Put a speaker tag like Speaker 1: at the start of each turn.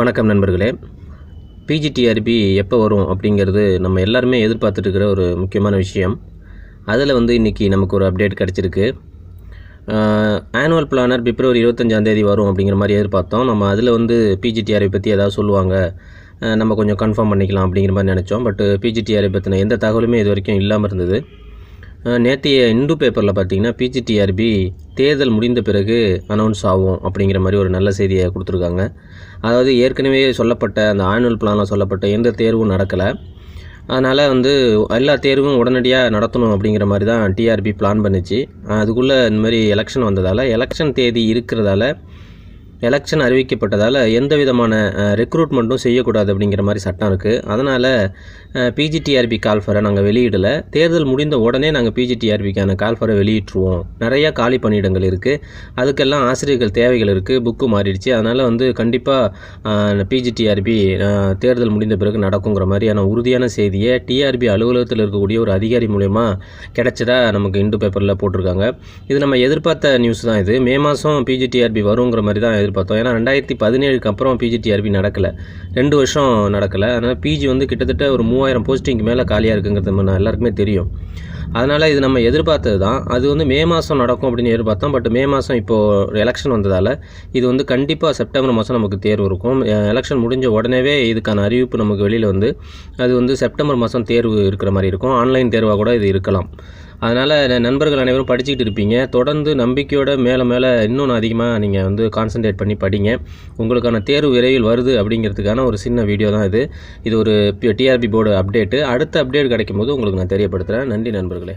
Speaker 1: வணக்கம் நண்பர்களே. பிஜிடிஆர்பி எப்போ வரும் அப்படிங்கிறது நம்ம எல்லாருமே எதிர்பார்த்துட்டுருக்கிற ஒரு முக்கியமான விஷயம். அதில் வந்து இன்றைக்கி நமக்கு ஒரு அப்டேட் கிடச்சிருக்கு. ஆனுவல் பிளானர் பிப்ரவரி இருபத்தஞ்சாந்தேதி வரும் அப்படிங்கிற மாதிரி எதிர்பார்த்தோம். நம்ம அதில் வந்து பிஜிடிஆர்பி பற்றி ஏதாவது சொல்லுவாங்க. நம்ம கொஞ்சம் கன்ஃபார்ம் பண்ணிக்கலாம் அப்படிங்கிற மாதிரி நினச்சோம். பட் பிஜிடிஆர்பி பற்றின எந்த தகவலுமே இது வரைக்கும் இல்லாமல் இருந்தது. நேற்றைய இந்து பேப்பரில் பார்த்தீங்கன்னா பிஜிடிஆர்பி தேர்தல் முடிந்த பிறகு அனௌன்ஸ் ஆகும் அப்படிங்கிற மாதிரி ஒரு நல்ல செய்தியை கொடுத்துருக்காங்க. அதாவது ஏற்கனவே சொல்லப்பட்ட அந்த ஆனுவல் பிளானில் சொல்லப்பட்ட எந்த தேர்வும் நடக்கலை. அதனால் வந்து எல்லா தேர்வும் உடனடியாக நடத்தணும் அப்படிங்கிற மாதிரி தான் டிஆர்பி பிளான் பண்ணுச்சு. அதுக்குள்ளே இந்த மாதிரி எலெக்ஷன் வந்ததால் எலெக்ஷன் தேதி இருக்கிறதால எலெக்ஷன் அறிவிக்கப்பட்டதால் எந்த விதமான ரெக்ரூட்மெண்ட்டும் செய்யக்கூடாது அப்படிங்கிற மாதிரி சட்டம் இருக்குது அதனால் பிஜிடிஆர்பி கால்ஃபரை நாங்கள் வெளியிடலை. தேர்தல் முடிந்த உடனே நாங்கள் பிஜிடிஆர்பிக்கான கால்ஃபரை வெளியிட்டுருவோம். நிறையா காலி பணியிடங்கள் இருக்குது அதுக்கெல்லாம் ஆசிரியர்கள் தேவைகள் இருக்குது புக்கு மாறிடுச்சு. அதனால் வந்து கண்டிப்பாக பிஜிடிஆர்பி தேர்தல் முடிந்த பிறகு நடக்குங்கிற மாதிரியான உறுதியான செய்தியை டிஆர்பி அலுவலகத்தில் இருக்கக்கூடிய ஒரு அதிகாரி மூலயமா கிடைச்சதா நமக்கு இண்டு பேப்பரில் போட்டிருக்காங்க. இது நம்ம எதிர்பார்த்த நியூஸ் தான் இது. மே மாதம் பிஜிடிஆர்பி வருங்கிற மாதிரி தான் எதிர்பார்த்தோம். ஏன்னா ரெண்டாயிரத்தி பதினேழுக்கு அப்புறம் பிஜிடிஆர்பி நடக்கலை. ரெண்டு வருஷம் நடக்கலை. அதனால் பிஜி வந்து கிட்டத்தட்ட ஒரு மூவாயிரம் போஸ்டிங்க்கு மேலே காலியாக இருக்குங்கிறது நம்ம எல்லாருக்குமே தெரியும். அதனால் இது நம்ம எதிர்பார்த்தது தான். அது வந்து மே மாதம் நடக்கும் அப்படின்னு எதிர்பார்த்தோம். பட் மே மாதம் இப்போது எலெக்ஷன் வந்ததால் இது வந்து கண்டிப்பாக செப்டம்பர் மாதம் நமக்கு தேர்வு இருக்கும். எலெக்ஷன் முடிஞ்ச உடனேவே இதுக்கான அறிவிப்பு நமக்கு வெளியில் வந்து அது வந்து செப்டம்பர் மாதம் தேர்வு இருக்கிற மாதிரி இருக்கும். ஆன்லைன் தேர்வாக கூட இது இருக்கலாம். அதனால் நண்பர்கள் அனைவரும் படிச்சுக்கிட்டு இருப்பீங்க. தொடர்ந்து நம்பிக்கையோட மேலே மேலே இன்னும் அதிகமாக நீங்கள் வந்து கான்சென்ட்ரேட் பண்ணி படிங்க. உங்களுக்கான தேர்வு விரைவில் வருது அப்படிங்கிறதுக்கான ஒரு சின்ன வீடியோ தான் இது. இது ஒரு டிஆர்பி போர்டு அப்டேட்டு அடுத்த அப்டேட் கிடைக்கும் போது உங்களுக்கு நான் தெரியப்படுத்துகிறேன் நன்றி நண்பர்களே.